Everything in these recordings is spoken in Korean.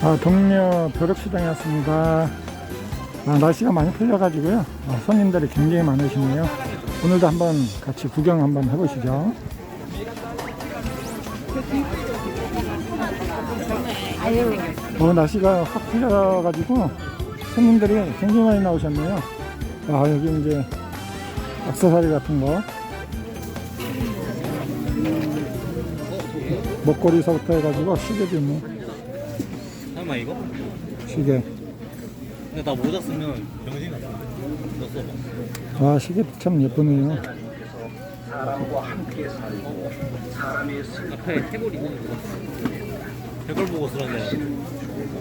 아, 동료 벼룩시장에 왔습니다. 아, 날씨가 많이 풀려가지고요. 아, 손님들이 굉장히 많으시네요. 오늘도 한번 같이 구경 한번 해보시죠. 어, 날씨가 확 풀려가지고 손님들이 굉장히 많이 나오셨네요. 아, 여기 이제 악세사리 같은 거. 목걸이서부터 해가지고 시계도 있네. 잠깐만 이거? 시계. 근데 나 모자 쓰면 병신이 났어 너 써봐 아, 시계도 참 예쁘네요. 앞에 해골 있는 거 해골 보고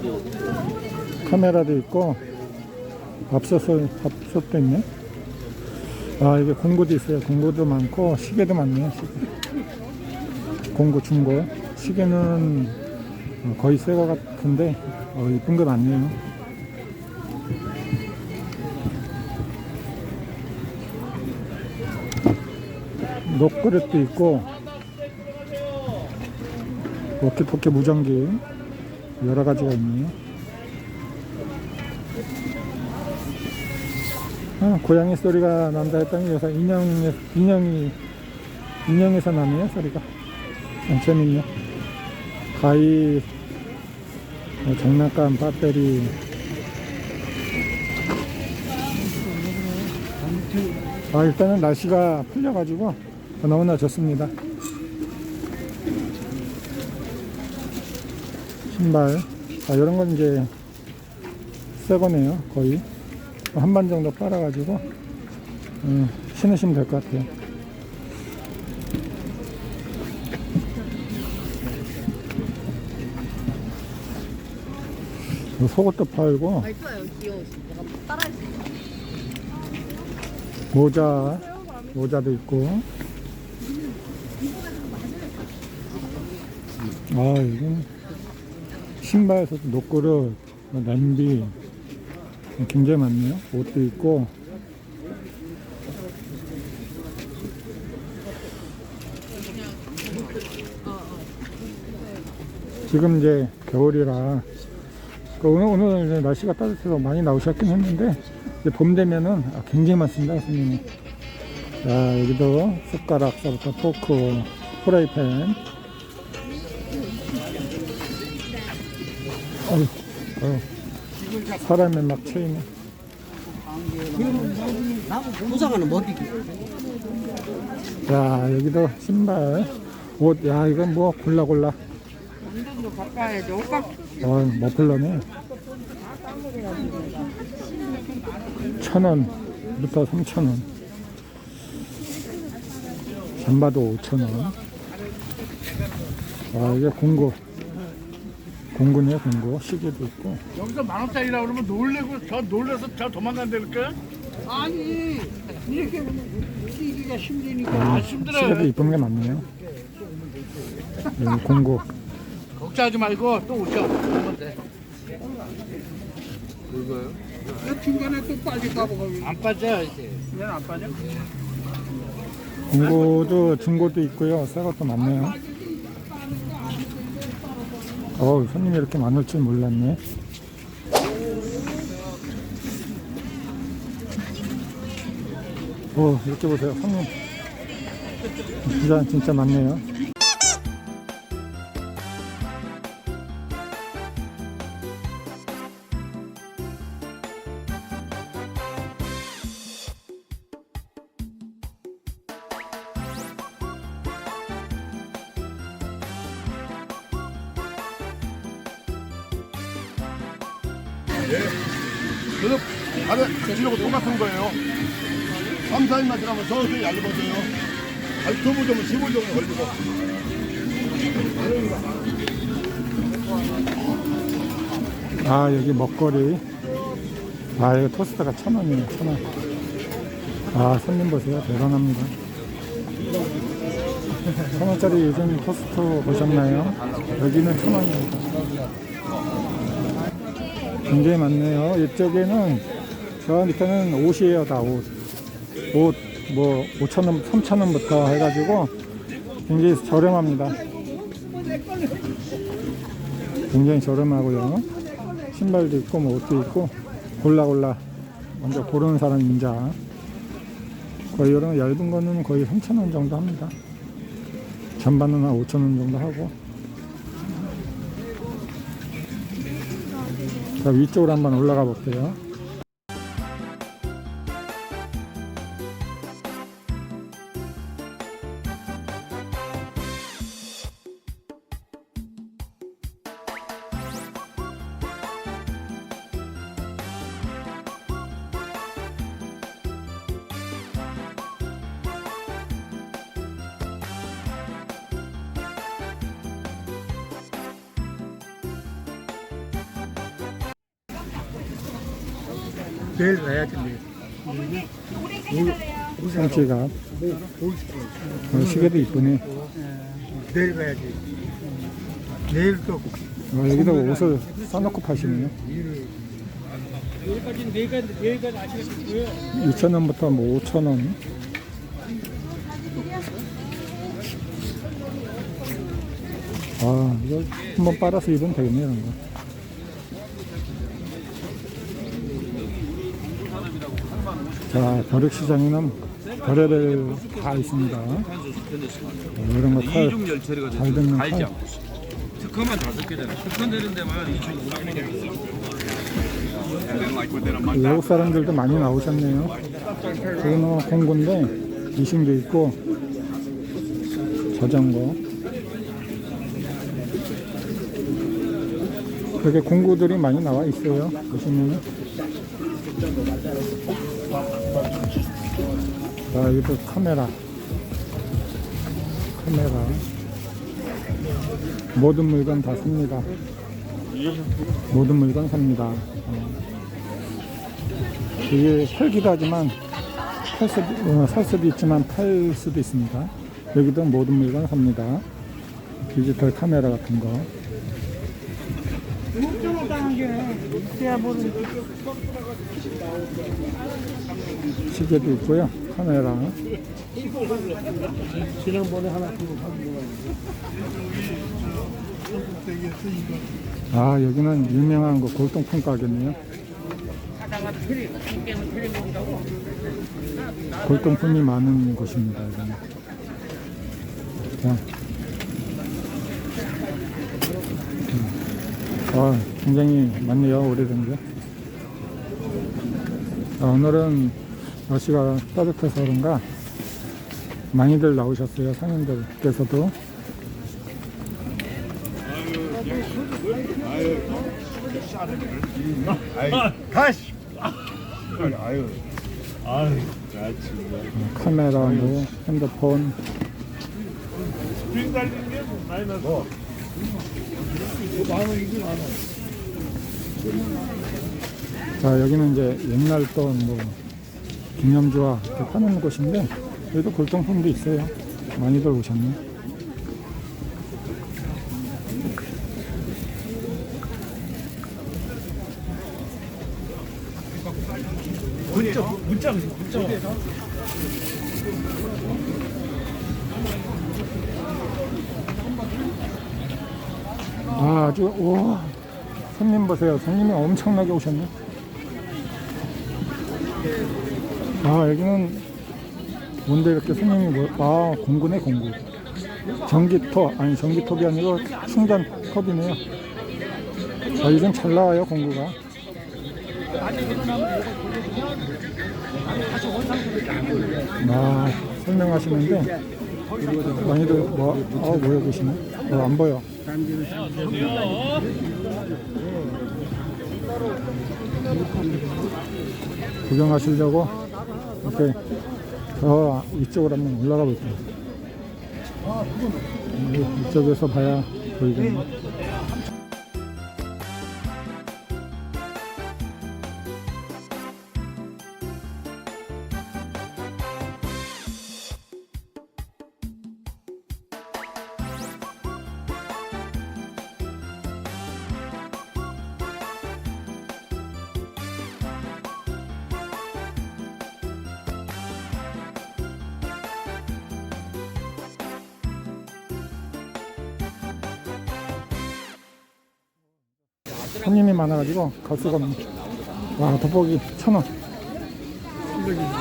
또 카메라도 있고, 밥솥을, 밥솥도 있네. 아, 이게 공구도 있어요. 공구도 많고, 시계도 많네요. 시계. 공구, 중고. 시계는 어, 거의 새 거 같은데, 어, 이쁜 거 많네요. 녹그릇도 있고, 워키포키 무전기, 여러 가지가 있네요. 아, 고양이 소리가 난다 했더니 여기서 인형, 인형이, 인형에서 나네요, 소리가. 아, 재밌네. 가위, 뭐 장난감, 배터리. 아, 일단은 날씨가 풀려가지고 너무나 좋습니다. 신발. 아, 이런 건 이제 새 거네요, 거의. 한 반 정도 빨아가지고 음, 신으시면 될 것 같아요. 요 속옷도 팔고. 따라했어. 모자 모자도 있고. 아 이건 신발에서도 녹그릇 뭐 냄비 굉장히 많네요. 옷도 있고. 지금 이제 겨울이라 그 오늘, 오늘 이제 날씨가 따뜻해서 많이 나오셨긴 했는데 봄 되면은 아, 굉장히 많습니다 손님이 자 여기도 숟가락서부터 포크 프라이팬. 어휴, 어휴. 사람에 막 쳐있네. 부장하는 못 이기. 자 여기도 신발. 옷 야 이건 뭐 골라 골라 운동도 바꿔야지. 옷값 어 머플러네? 천 원부터 삼천 원. 잠바도 오천 원. 아 이게 공구. 공구네 공구. 시계도 있고. 여기서 만 원짜리라 그러면 놀래고 저 놀래서 저 도망간다니까? 아니 이렇게 뛰기가 힘드니까. 아 시계도 힘들어요. 이쁜 게 많네요. 여기 공구 걱정하지 말고 또 오셔. 하면 돼. 그 중간에 또 빠질까 봐 거기. 안 빠져 이제. 얘는 안 빠져? 공구도 중고도 있고요 새 것도 많네요 어우 손님이 이렇게 많을 줄 몰랐네 오 이렇게 보세요 손님 진짜 진짜 많네요 그래서 다른 돼지하고 똑같은 거예요. 3, 4일만 지나면 저렇게 얇아져요. 아니, 두부 좀 15일 정도 걸리고. 아 여기 먹거리 아 이거 토스트가 천 원이에요 천원 아 손님 보세요 대단합니다 천 원짜리 요즘 토스트 보셨나요? 여기는 천 원입니다 굉장히 많네요 이쪽에는 저 밑에는 옷이에요 다 옷 옷 뭐 5천원 3천원부터 해가지고 굉장히 저렴합니다 굉장히 저렴하고요. 신발도 있고 뭐 옷도 있고 골라 골라 먼저 고르는 사람 인자. 거의 이런 얇은 거는 거의 3,000원 정도 합니다. 전반은 한 5,000원 정도 하고. 자, 위쪽으로 한번 올라가 볼게요. 내일 가야지 내일. 상체가 어, 시계도 이쁘네. 내일 가야지. 내일 또 어, 여기다 옷을 싸놓고 파시네요. 내일까지 내일까지 내일까지 아시겠고요. 2,000원부터 뭐 5,000원. 아, 이거 한번 빨아서 입으면 되겠네요, 이런 거. 자, 벼룩시장에는 별의별 다 있습니다. 어, 이런 거 탈, 이중 열처리가 잘 듣는 갈지 탈. 특허만 다섯 개잖아. 특허 내는 데만 2,500원. 외국 사람들도 많이 나오셨네요. 저기는 공구인데 이승도 있고 자전거. 되게 공구들이 많이 나와 있어요. 보시면. 자, 여기도 카메라. 카메라. 모든 물건 다 삽니다. 모든 물건 삽니다. 어. 이게 팔기도 하지만 팔 수도, 어, 살 수도 있지만 팔 수도 있습니다. 여기도 모든 물건 삽니다. 디지털 카메라 같은 거. 시계도 있고요. 카메라. 지난번에 하나 아 여기는 유명한 거 골동품 가게네요. 골동품이 많은 곳입니다. 여기는. 자. 아, 굉장히 많네요. 오래된 게. 아, 오늘은 날씨가 따뜻해서 그런가 많이들 나오셨어요. 상인들께서도. 가시. 아유. 아유. 카메라, 뭐, 핸드폰. 자, 여기는 이제 옛날 또 뭐, 기념주와 이렇게 파는 곳인데, 여기도 골동품도 있어요. 많이들 오셨네. 문자 문자 문자. 아, 아주, 와, 손님 보세요. 손님이 엄청나게 오셨네. 아, 여기는 뭔데 이렇게 손님이 뭐, 아, 공구네, 공구. 전기톱, 아니, 전기톱이 아니고 충전 톱이네요. 아, 이건 잘 나와요, 공구가. 아, 설명하시는데, 많이들, 뭐, 아, 모여 계시네. 어, 안 보여. 구경하시려고 이렇게 저 이쪽으로 한번 올라가 볼게요. 이- 이쪽에서 봐야 보이겠네. 손님이 많아가지고 갈 수가 없네. 와, 돋보기 천 원.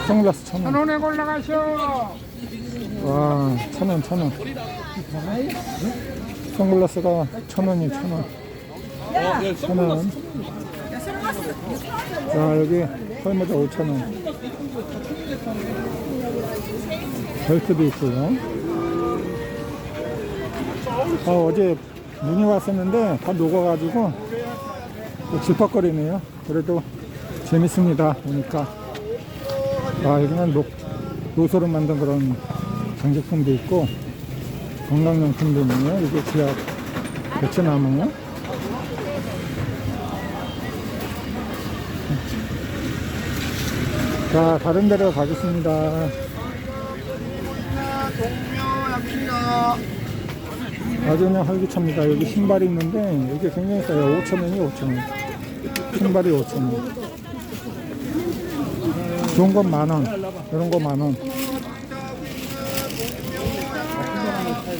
선글라스 천 원. 원에 올라가셔. 와, 천 원, 천 원. 선글라스가 천 원이 천 원. 천 원. 자, 여기 털모자 오천 원. 벨트도 있고요. 아, 어제 눈이 왔었는데 다 녹아가지고 또 질퍽거리네요. 그래도 재밌습니다. 보니까. 아, 여기는 녹, 노소로 만든 그런 장식품도 있고 건강용품도 있네요. 이게 지하 베트나무. 자, 다른 데로 가겠습니다. 아주 그냥 활기차입니다. 여기 신발이 있는데 이게 굉장히 싸요. 5,000원이 5,000원. 신발이 5,000원. 좋은 건 만원. 이런 거 만원.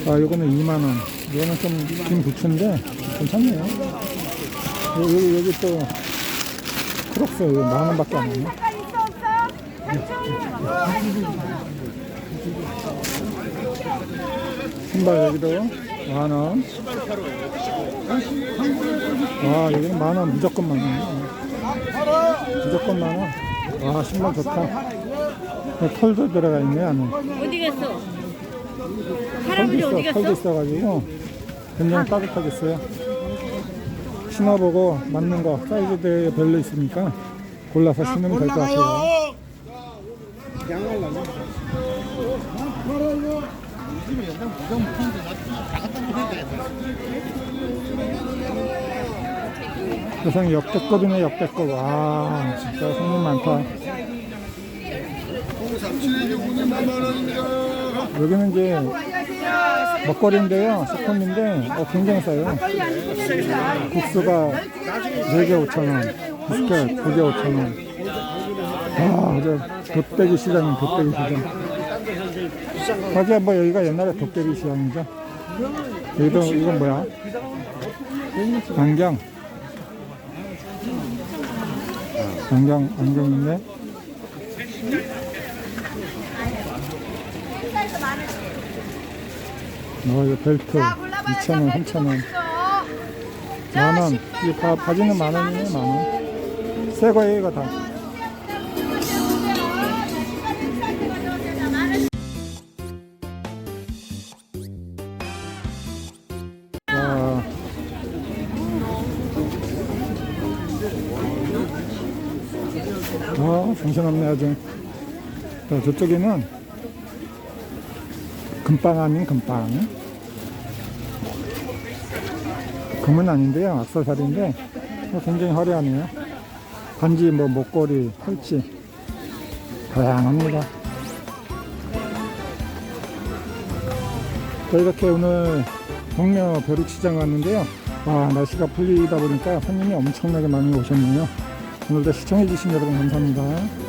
아, 요거는 2만원. 이거는 좀긴 부츠인데 괜찮네요. 여기, 여기, 여기 또 크록스 여기 만원 밖에 안 하네. 신발 여기도 만원. 와, 여기는 만원, 무조건 만원. 무조건 만원. 와, 신발 좋다. 여기 털도 들어가 있네, 안에. 어디 갔어? 털도 할아버지 있어, 어디 털도 갔어? 있어가지고 굉장히 따뜻하겠어요. 신어보고 맞는 거 사이즈대에 별로 있으니까 골라서 신으면 될 것 같아요. 세상 역대급이네 역대급. 와 진짜 손님 많다. 여기는 이제 먹거리인데요. 식품인데 어, 굉장히 싸요. 국수가 4개 5천원, 비스켓 2개 5천원. 아, 저 돗대기 시장은 돗대기 시장. 하기야 뭐 여기가 옛날에 돗대기 시장이죠. 여기도 이건 뭐야? 안경. 안경, 안경인데. 어, 이거 벨트 2,000원, 3,000원. 만원. 이 바, 바지는 만원이네, 만원. 새 거예요, 이거 다. 정신없네, 아주. 자, 저쪽에는 금빵 아닌 금빵. 금은 아닌데요. 악세사리인데 어, 굉장히 화려하네요. 반지, 뭐 목걸이, 팔찌 다양합니다. 자, 이렇게 오늘 동묘 벼룩시장 왔는데요. 와, 날씨가 풀리다 보니까 손님이 엄청나게 많이 오셨네요. 오늘도 시청해주신 여러분 감사합니다.